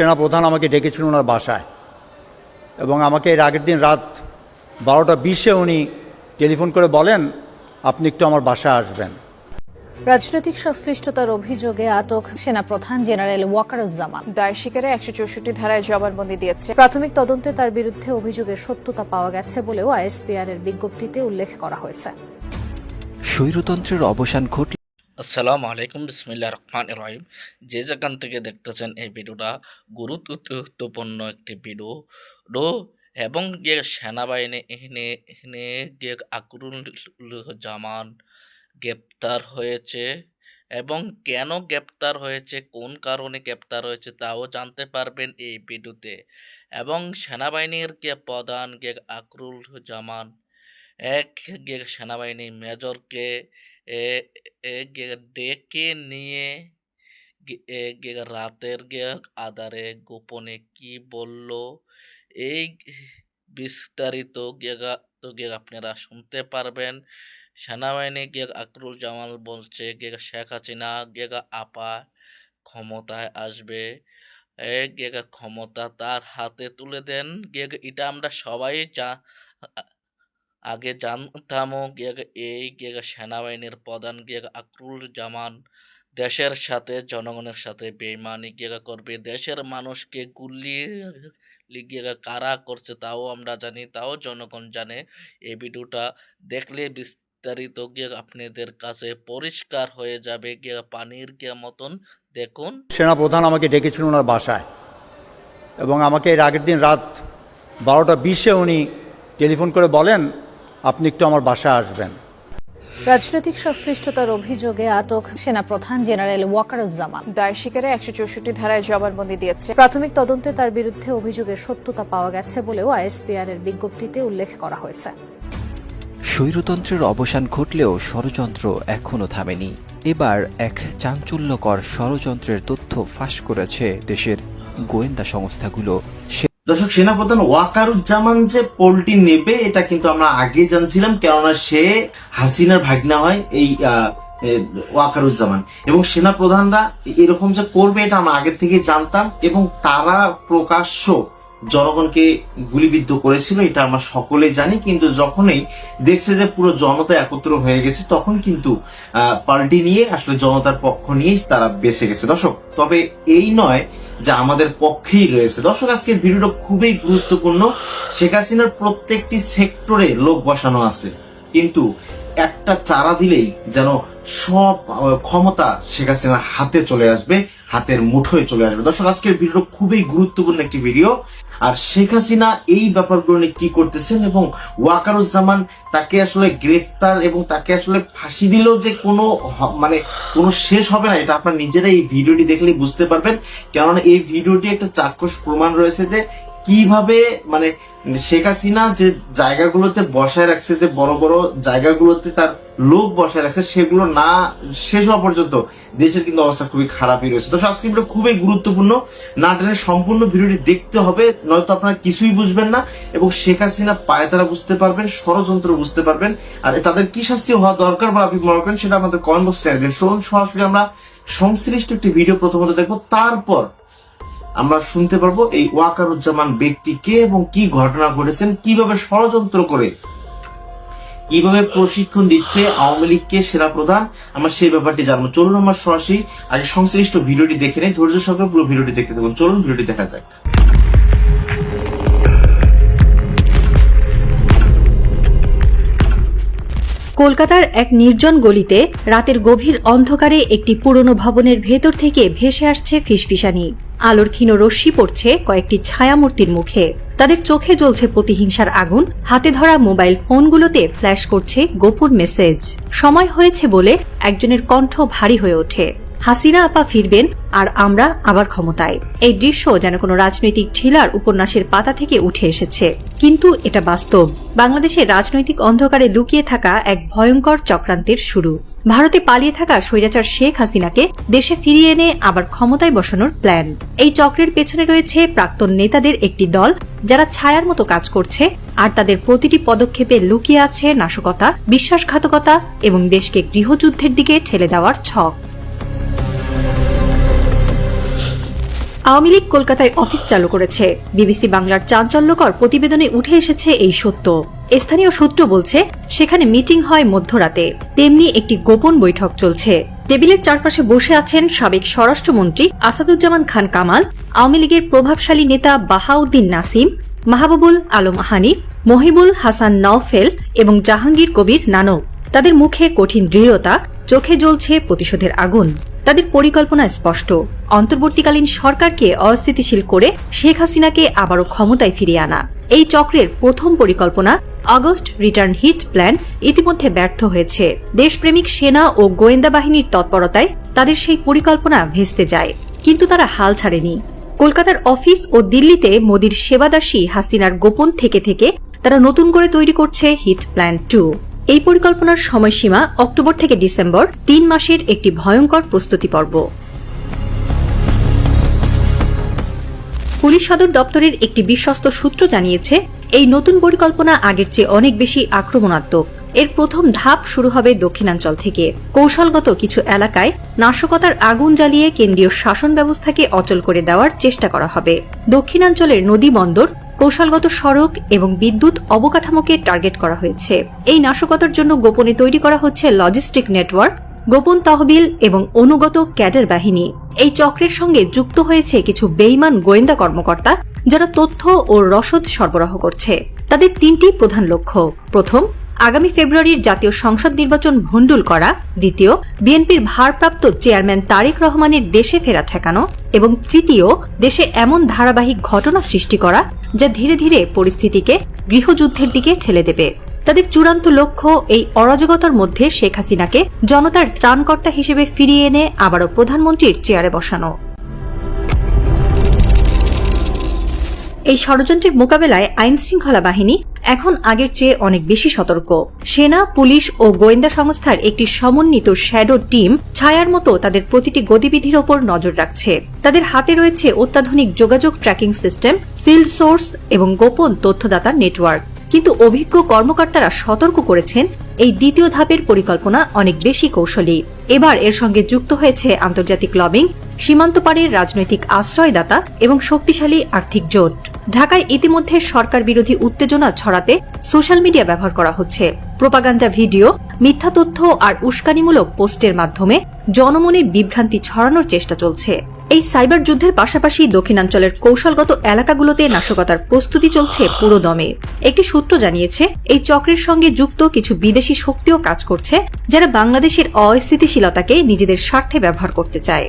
সেনাপ্রধান আমাকে ডেকেছিল ওনার বাসায়। এবং আমাকে এর আগের দিন রাত বারোটা বিশে উনি টেলিফোন করে বলেন আপনি একটু আমার বাসায় আসবেন। রাজনৈতিক সংশ্লিষ্টতার অভিযোগে আটক সেনাপ্রধান জেনারেল ওয়াকারুজ্জামান। দায় শিকারে একশো চৌষট্টি ধারায় জবানবন্দি দিয়েছে। প্রাথমিক তদন্তে তার বিরুদ্ধে অভিযোগের সত্যতা পাওয়া গেছে বলেও আইএসপিআর এর বিজ্ঞপ্তিতে উল্লেখ করা হয়েছে। স্বৈরতন্ত্রের অবসান ঘটলে আসসালামু আলাইকুম বিসমিল্লা রহমান রহিম। যে যেখান থেকে দেখতেছেন এই ভিডিওটা গুরুত্বপূর্ণ একটি ভিডিও। ডো এবং যে সেনাবাহিনী এখানে এখানে যে আকরুল জামান গ্রেপ্তার হয়েছে এবং কেন গ্রেপ্তার হয়েছে, কোন কারণে গ্রেপ্তার হয়েছে তাও জানতে পারবেন এই ভিডিওতে। এবং সেনাবাহিনীর যে প্রধান যে আকরুল জামান এক যে সেনাবাহিনী মেজরকে গে- ডেকে নিয়ে রাতের গে আধারে গোপনে কি বলল এই বিস্তারিত গেগা আপনারা শুনতে পারবেন সেনাবাহিনী গে আকরুল জামাল বলছে গে শেখ হাসিনা গেগা আপা ক্ষমতায় আসবে গেগা ক্ষমতা তার হাতে তুলে দেন গে এটা আমরা সবাই যা আগে জানতামও এই সেনাবাহিনীর প্রধান আকরুল জামান। দেশের সাথে, জনগণের সাথে বেইমানি গিয়ে করবে। দেশের মানুষকে গুলি গিয়ে কারা করছে তাও আমরা জানি, তাও জনগণ জানে। এই ভিডিওটা দেখলে বিস্তারিত গিয়ে আপনাদের কাছে পরিষ্কার হয়ে যাবে গিয়ে পানির গিয়ে মতন। দেখুন। সেনাপ্রধান আমাকে ডেকেছিলেন ওনার বাসায়। এবং আমাকে এর আগের দিন রাত বারোটা বিশে উনি টেলিফোন করে বলেন আপনি একটু আমার বাসায় আসবেন। রাজনৈতিক সংশ্লিষ্টতার অভিযোগে আটক সেনাপ্রধান জেনারেল ওয়াকারুজ্জামান। দায় স্বীকারে একশো চৌষট্টি ধারায় জবানবন্দি দিয়েছে। প্রাথমিক তদন্তে তার বিরুদ্ধে অভিযোগের সত্যতা পাওয়া গেছে বলেও আইএসপিআর এর বিজ্ঞপ্তিতে উল্লেখ করা হয়েছে। স্বৈরতন্ত্রের অবসান ঘটলেও ষড়যন্ত্র এখনও থামেনি। এবার এক চাঞ্চল্যকর ষড়যন্ত্রের তথ্য ফাঁস করেছে দেশের গোয়েন্দা সংস্থাগুলো। দর্শক, সেনাপ্রধান ওয়াকারুজ্জামান যে পোলটি নেবে, এটা কিন্তু আমরা আগে জানছিলাম, কেননা সে হাসিনার ভাগনা হয় এই ওয়াকারুজ্জামান। এবং সেনাপ্রধানরা এরকম যে করবে, এটা আমরা আগের থেকে জানতাম, এবং তারা প্রকাশ্য জনগণকে গুলিবিদ্ধ করেছিল, এটা আমরা সকলে জানি, কিন্তু যখনই দেখছে যে পুরো জনতা একত্র হয়ে গেছে, তখন কিন্তু পাল্টি নিয়ে, আসলে জনতার পক্ষ নিয়েই তারা বেঁচে গেছে। দর্শক, তবে এই নয় যে আমাদের পক্ষেই রয়েছে। দর্শক, আজকের ভিডিওটা খুবই গুরুত্বপূর্ণ। শেখ হাসিনার প্রত্যেকটি সেক্টরে লোক বসানো আছে। কিন্তু একটা চারা দিলেই যেন সব ক্ষমতা শেখ হাসিনার হাতে চলে আসবে, হাতের মুঠোয় চলে আসবে। দর্শক, আজকের ভিডিওটা খুবই গুরুত্বপূর্ণ একটি ভিডিও। আর শেখ হাসিনা এই ব্যাপারগুলো নিয়ে কি করতেছেন এবং ওয়াকারুজ্জামান তাকে আসলে গ্রেফতার এবং তাকে আসলে ফাঁসি দিলেও যে কোনো মানে কোনো শেষ হবে না, এটা আপনার নিজেরা এই ভিডিওটি দেখলেই বুঝতে পারবেন। কেননা এই ভিডিওটি একটা চাক্ষুষ প্রমাণ রয়েছে যে কীভাবে মানে শেখ হাসিনা যে জায়গাগুলোতে বসায় রাখছে, যে বড় বড় জায়গাগুলোতে তার লোক বসায় রাখছে, সেগুলো না, শেষ হওয়া পর্যন্ত দেশের কিন্তু অবস্থা খুবই খারাপই রয়েছে। তো আজকে ভিডিও খুবই গুরুত্বপূর্ণ। না টেনে সম্পূর্ণ ভিডিওটি দেখতে হবে, নয়তো আপনারা কিছুই বুঝবেন না এবং শেখ হাসিনা পায়ে তারা বুঝতে পারবেন, ষড়যন্ত্র বুঝতে পারবেন। আর তাদের কি শাস্তি হওয়া দরকার বা আপনি মনে করেন, সেটা আমাদের কমেন্ট বক্সে শুনুন সরাসরি আমরা সংশ্লিষ্ট একটি ভিডিও প্রথমত দেখব, তারপর আমরা শুনতে পারব এই ওয়াকারুজ্জামান ব্যক্তি কে এবং কি ঘটনা ঘটেছেন, কীভাবে ষড়যন্ত্র করে, কীভাবে প্রশিক্ষণ দিচ্ছে আওয়ামী লীগকে সেরা প্রধান, আমরা সেই ব্যাপারটি জানব। চলুন আমার সরাসরি আজ সংশ্লিষ্ট ভিডিওটি দেখে নেই, ধৈর্য সহকারে পুরো ভিডিওটি দেখতে দেখুন চলুন ভিডিওটি দেখা যাক। কলকাতার এক নির্জন গলিতে রাতের গভীর অন্ধকারে একটি পুরনো ভবনের ভেতর থেকে ভেসে আসছে ফিসফিসানি। আলোর ক্ষীণ রশ্মি পড়ছে কয়েকটি ছায়ামূর্তির মুখে। তাদের চোখে জ্বলছে প্রতিহিংসার আগুন, হাতে ধরা মোবাইল ফোনগুলোতে ফ্ল্যাশ করছে গোপন মেসেজ। সময় হয়েছে বলে একজনের কণ্ঠ ভারী হয়ে ওঠে। হাসিনা আপা ফিরবেন আর আমরা আবার ক্ষমতায়। এই দৃশ্য যেন কোনো রাজনৈতিক থ্রিলার উপন্যাসের পাতা থেকে উঠে এসেছে। কিন্তু এটা বাস্তব। বাংলাদেশের রাজনৈতিক অন্ধকারে লুকিয়ে থাকা এক ভয়ঙ্কর চক্রান্তের শুরু। ভারতে পালিয়ে থাকা স্বৈরাচার শেখ হাসিনাকে দেশে ফিরিয়ে এনে আবার ক্ষমতায় বসানোর প্ল্যান। এই চক্রের পেছনে রয়েছে প্রাক্তন নেতাদের একটি দল, যারা ছায়ার মতো কাজ করছে আর তাদের প্রতিটি পদক্ষেপে লুকিয়ে আছে নাশকতা, বিশ্বাসঘাতকতা এবং দেশকে গৃহযুদ্ধের দিকে ঠেলে দেওয়ার ছক। আওয়ামী লীগ কলকাতায় অফিস চালু করেছে। বিবিসি বাংলার চাঞ্চল্যকর প্রতিবেদনে উঠে এসেছে এই সত্য। স্থানীয় সূত্র বলছে, সেখানে মিটিং হয় মধ্যরাতে। তেমনি একটি গোপন বৈঠক চলছে। টেবিলের চারপাশে বসে আছেন সাবেক স্বরাষ্ট্রমন্ত্রী আসাদুজ্জামান খান কামাল, আওয়ামী লীগের প্রভাবশালী নেতা বাহাউদ্দিন নাসিম, মাহবুবুল আলম হানিফ, মহিবুল হাসান নওফেল এবং জাহাঙ্গীর কবির নানক। তাদের মুখে কঠিন দৃঢ়তা, চোখে জ্বলছে প্রতিশোধের আগুন। তাদের পরিকল্পনা স্পষ্ট। অন্তর্বর্তীকালীন সরকারকে অস্থিতিশীল করে শেখ হাসিনাকে আবারও ক্ষমতায় ফিরিয়ে আনা। এই চক্রের প্রথম পরিকল্পনা আগস্ট রিটার্ন হিট প্ল্যান ইতিমধ্যে ব্যর্থ হয়েছে। দেশপ্রেমিক সেনা ও গোয়েন্দা বাহিনীর তৎপরতায় তাদের সেই পরিকল্পনা ভেস্তে যায়। কিন্তু তারা হাল ছাড়েনি। কলকাতার অফিস ও দিল্লিতে মোদির সেবাদাসী হাসিনার গোপন থেকে থেকে তারা নতুন করে তৈরি করছে হিট প্ল্যান টু। এই পরিকল্পনার সময়সীমা অক্টোবর থেকে ডিসেম্বর, তিন মাসের একটি ভয়ঙ্কর প্রস্তুতি পর্ব। পুলিশ সদর দপ্তরের একটি বিশ্বস্ত সূত্র জানিয়েছে, এই নতুন পরিকল্পনা আগের চেয়ে অনেক বেশি আক্রমণাত্মক। এর প্রথম ধাপ শুরু হবে দক্ষিণাঞ্চল থেকে। কৌশলগত কিছু এলাকায় নাশকতার আগুন জ্বালিয়ে কেন্দ্রীয় শাসন ব্যবস্থাকে অচল করে দেওয়ার চেষ্টা করা হবে। দক্ষিণাঞ্চলের নদী বন্দর কৌশলগত সড়ক এবং বিদ্যুৎ অবকাঠামোকে টার্গেট করা হয়েছে। এই নাশকতার জন্য গোপনে তৈরি করা হচ্ছে লজিস্টিক নেটওয়ার্ক, গোপন তহবিল এবং অনুগত ক্যাডার বাহিনী। এই চক্রের সঙ্গে যুক্ত হয়েছে কিছু বেইমান গোয়েন্দা কর্মকর্তা, যারা তথ্য ও রসদ সরবরাহ করছে। তাদের তিনটি প্রধান লক্ষ্য। প্রথম আগামী ফেব্রুয়ারির জাতীয় সংসদ নির্বাচন ভণ্ডুল করা, দ্বিতীয়, বিএনপির ভারপ্রাপ্ত চেয়ারম্যান তারেক রহমানের দেশে ফেরা ঠেকানো এবং তৃতীয়, দেশে এমন ধারাবাহিক ঘটনা সৃষ্টি করা যা ধীরে ধীরে পরিস্থিতিকে গৃহযুদ্ধের দিকে ঠেলে দেবে। তাদের চূড়ান্ত লক্ষ্য এই অরাজকতার মধ্যে শেখ হাসিনাকে জনতার ত্রাণকর্তা হিসেবে ফিরিয়ে এনে আবারও প্রধানমন্ত্রীর চেয়ারে বসানো। এই ষড়যন্ত্রের মোকাবেলায় আইন শৃঙ্খলা বাহিনী এখন আগের চেয়ে অনেক বেশি সতর্ক। সেনা, পুলিশ ও গোয়েন্দা সংস্থার একটি সমন্বিত শ্যাডো টিম ছায়ার মতো তাদের প্রতিটি গতিবিধির ওপর নজর রাখছে। তাদের হাতে রয়েছে অত্যাধুনিক যোগাযোগ ট্র্যাকিং সিস্টেম, ফিল্ড সোর্স এবং গোপন তথ্যদাতার নেটওয়ার্ক। কিন্তু অভিজ্ঞ কর্মকর্তারা সতর্ক করেছেন, এই দ্বিতীয় ধাপের পরিকল্পনা অনেক বেশি কৌশলী। এবার এর সঙ্গে যুক্ত হয়েছে আন্তর্জাতিক লবিং, সীমান্ত পারের রাজনৈতিক আশ্রয়দাতা এবং শক্তিশালী আর্থিক জোট। ঢাকায় ইতিমধ্যে সরকার বিরোধী উত্তেজনা ছড়াতে সোশ্যাল মিডিয়া ব্যবহার করা হচ্ছে। প্রোপাগান্ডা ভিডিও, মিথ্যা তথ্য আর উস্কানিমূলক পোস্টের মাধ্যমে জনমনে বিভ্রান্তি ছড়ানোর চেষ্টা চলছে। এই সাইবার যুদ্ধের পাশাপাশি দক্ষিণাঞ্চলের কৌশলগত এলাকাগুলোতে নাশকতার প্রস্তুতি চলছে পুরো দমে। একটি সূত্র জানিয়েছে, এই চক্রের সঙ্গে যুক্ত কিছু বিদেশি শক্তিও কাজ করছে, যারা বাংলাদেশের অস্থিতিশীলতাকে নিজেদের স্বার্থে ব্যবহার করতে চায়।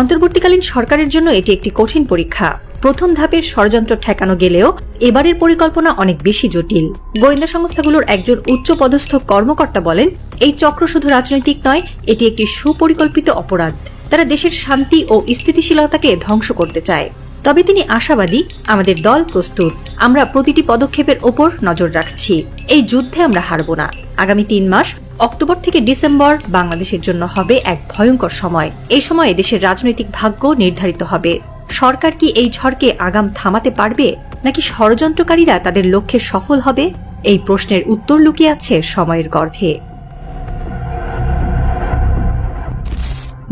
অন্তর্বর্তীকালীন সরকারের জন্য এটি একটি কঠিন পরীক্ষা। প্রথম ধাপের ষড়যন্ত্র ঠেকানো গেলেও এবারের পরিকল্পনা অনেক বেশি জটিল। গোয়েন্দা সংস্থাগুলোর একজন উচ্চপদস্থ কর্মকর্তা বলেন, এই চক্র শুধু রাজনৈতিক নয়, এটি একটি সুপরিকল্পিত অপরাধ। তারা দেশের শান্তি ও স্থিতিশীলতাকে ধ্বংস করতে চায়। তবে তিনি আশাবাদী, আমাদের দল প্রস্তুত। আমরা প্রতিটি পদক্ষেপের ওপর নজর রাখছি। এই যুদ্ধে আমরা হারব না। আগামী তিন মাস, অক্টোবর থেকে ডিসেম্বর, বাংলাদেশের জন্য হবে এক ভয়ঙ্কর সময়। এই সময়ে দেশের রাজনৈতিক ভাগ্য নির্ধারিত হবে। সরকার কি এই ঝড়কে আগাম থামাতে পারবে, নাকি ষড়যন্ত্রকারীরা তাদের লক্ষ্যে সফল হবে? এই প্রশ্নের উত্তর লুকিয়ে আছে সময়ের গর্ভে।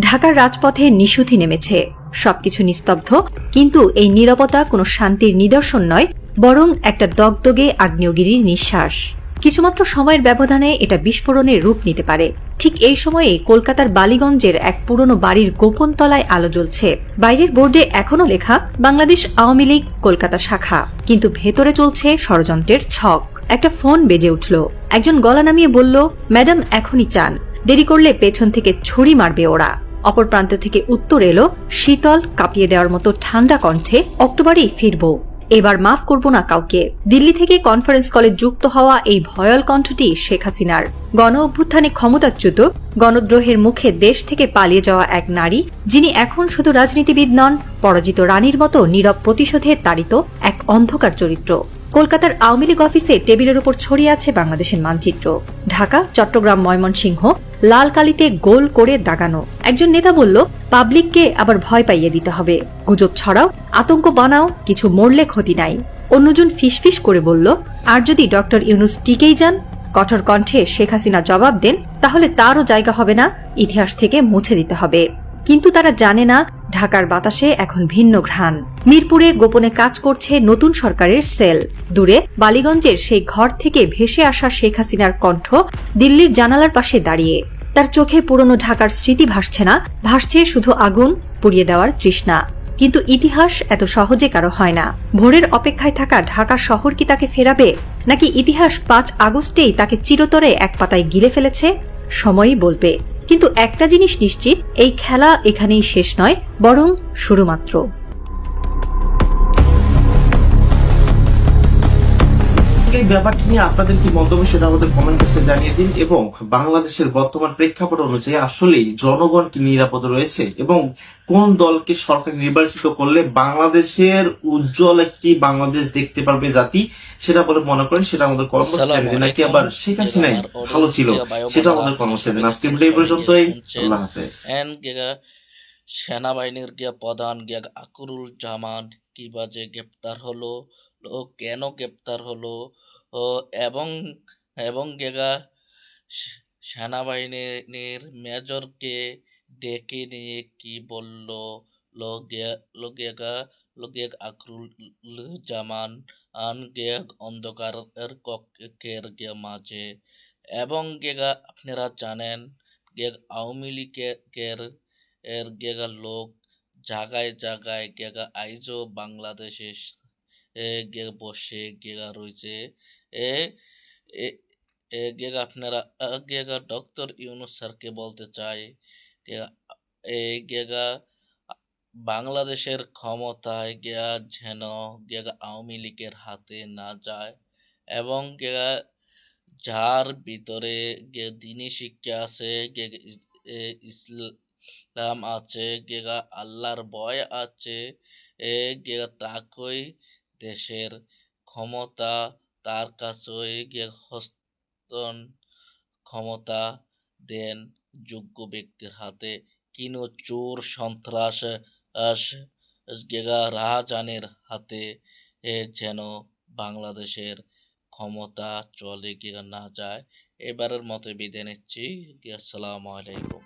ঢাকার রাজপথে নিশুথি নেমেছে। সবকিছু নিস্তব্ধ, কিন্তু এই নীরবতা কোনো শান্তির নিদর্শন নয়, বরং একটা দগদগে আগ্নেয়গিরির নিঃশ্বাস। কিছুমাত্র সময়ের ব্যবধানে এটা বিস্ফোরণের রূপ নিতে পারে। ঠিক এই সময়ে কলকাতার বালিগঞ্জের এক পুরনো বাড়ির গোপন তলায় আলো জ্বলছে। বাইরের বোর্ডে এখনও লেখা, বাংলাদেশ আওয়ামী লীগ, কলকাতা শাখা। কিন্তু ভেতরে চলছে ষড়যন্ত্রের ছক। একটা ফোন বেজে উঠল। একজন গলা নামিয়ে বলল, ম্যাডাম, এখনই চান। দেরি করলে পেছন থেকে ছুরি মারবে ওরা। অপর প্রান্ত থেকে উত্তর এলো, শীতল কাঁপিয়ে দেওয়ার মতো ঠান্ডা কণ্ঠে অক্টোবরেই ফিরব। এবার মাফ করব না কাউকে। দিল্লি থেকে কনফারেন্স কলে যুক্ত হওয়া এই ভয়াল কণ্ঠটি শেখ হাসিনার। গণ অভ্যুত্থানে ক্ষমতাচ্যুত, গণদ্রোহের মুখে দেশ থেকে পালিয়ে যাওয়া এক নারী, যিনি এখন শুধু রাজনীতিবিদ নন, পরাজিত রানীর মতো নীরব প্রতিশোধে তাড়িত এক অন্ধকার চরিত্র। কলকাতার আওয়ামী লীগ অফিসে টেবিলের উপর ছড়িয়ে আছে বাংলাদেশের মানচিত্র। ঢাকা, চট্টগ্রাম, ময়মনসিংহ লাল কালিতে গোল করে দাগানো। একজন নেতা বলল, পাবলিককে আবার ভয় পাইয়ে দিতে হবে। গুজব ছড়াও, আতঙ্ক বানাও, কিছু মরলে ক্ষতি নাই। অন্যজন ফিসফিস করে বলল, আর যদি ডক্টর ইউনুস টিকেই যান, কঠোর কণ্ঠে শেখ হাসিনা জবাব দেন, তাহলে তারও জায়গা হবে না, ইতিহাস থেকে মুছে দিতে হবে। কিন্তু তারা জানে না ঢাকার বাতাসে এখন ভিন্ন ঘ্রাণ। মিরপুরে গোপনে কাজ করছে নতুন সরকারের সেল। দূরে বালিগঞ্জের সেই ঘর থেকে ভেসে আসা শেখ হাসিনার কণ্ঠ দিল্লির জানালার পাশে দাঁড়িয়ে। তার চোখে পুরনো ঢাকার স্মৃতি ভাসছে না, ভাসছে শুধু আগুন পুড়িয়ে দেওয়ার তৃষ্ণা। কিন্তু ইতিহাস এত সহজে কারও হয় না। ভোরের অপেক্ষায় থাকা ঢাকা শহর কি তাকে ফেরাবে? নাকি ইতিহাস পাঁচ আগস্টেই তাকে চিরতরে এক পাতায় গিলে ফেলেছে? সময়ই বলবে। কিন্তু একটা জিনিস নিশ্চিত এই খেলা এখানেই শেষ নয় বরং শুরু এই ব্যাপারটি নিয়ে আপনাদের কি মন্তব্য সেটা আমাদের কমেন্ট বক্সে জানিয়ে দিন এবং বাংলাদেশের বর্তমান প্রেক্ষাপট অনুযায়ী আসলেই জনগণ কি নিরাপদ রয়েছে এবং কোন দলকে সরকার নির্বাচিত করলে বাংলাদেশের উজ্জ্বল একটি বাংলাদেশ দেখতে পারবে জাতি, সেটা বলে মনে করেন, সেটা আমাদের কর্মসূচি নাকি আবার শেখ হাসিনাই ভালো ছিল, সেটা আমাদের কর্মসূচি আজকে এই পর্যন্তই। আল্লাহ হাফেজ। সেনাবাহিনীর গিয়া প্রধান গিয়া আকরুল জামান কি বাজে গ্রেপ্তার হলো? কেন গ্রেপ্তার হলো? ও এবং এবং গেগা সেনাবাহিনীর মেজরকে ডেকে নিয়ে কি বলল? লগেগা লগেগ আকরুল জামান আন গেগ অন্ধকারের কক্ষের গিয়া মাঝে। এবং গেগা, আপনারা জানেন, গেগ আওয়ামী লীগের, এর গেগা লোক জায়গায় জায়গায় গেগা আইজও বাংলাদেশে স- এ গে বসে গেগা রয়েছে এ, এ- এ গেগা আপনারা গেগা ডক্টর ইউনুস স্যারকে বলতে চাই। এই গেগা বাংলাদেশের ক্ষমতায় গেয়া যেন গেগা আওয়ামী লীগের হাতে না যায় এবং গেগা যার ভিতরে গে দিনী শিক্ষা আছে, গে ইস- এ ইসলাম আছে গেগা আল্লাহর ভয় আছে, এ গেগা তাকই দেশের ক্ষমতা তার কাছেই গে হস্তন ক্ষমতা দেন যোগ্য ব্যক্তির হাতে। কিনো চোর, সন্ত্রাস রাহাজানের হাতে যেন বাংলাদেশের ক্ষমতা চলে গিয়ে না যায়। এবারের মতো বিদায় নিচ্ছি আসসালামু আলাইকুম।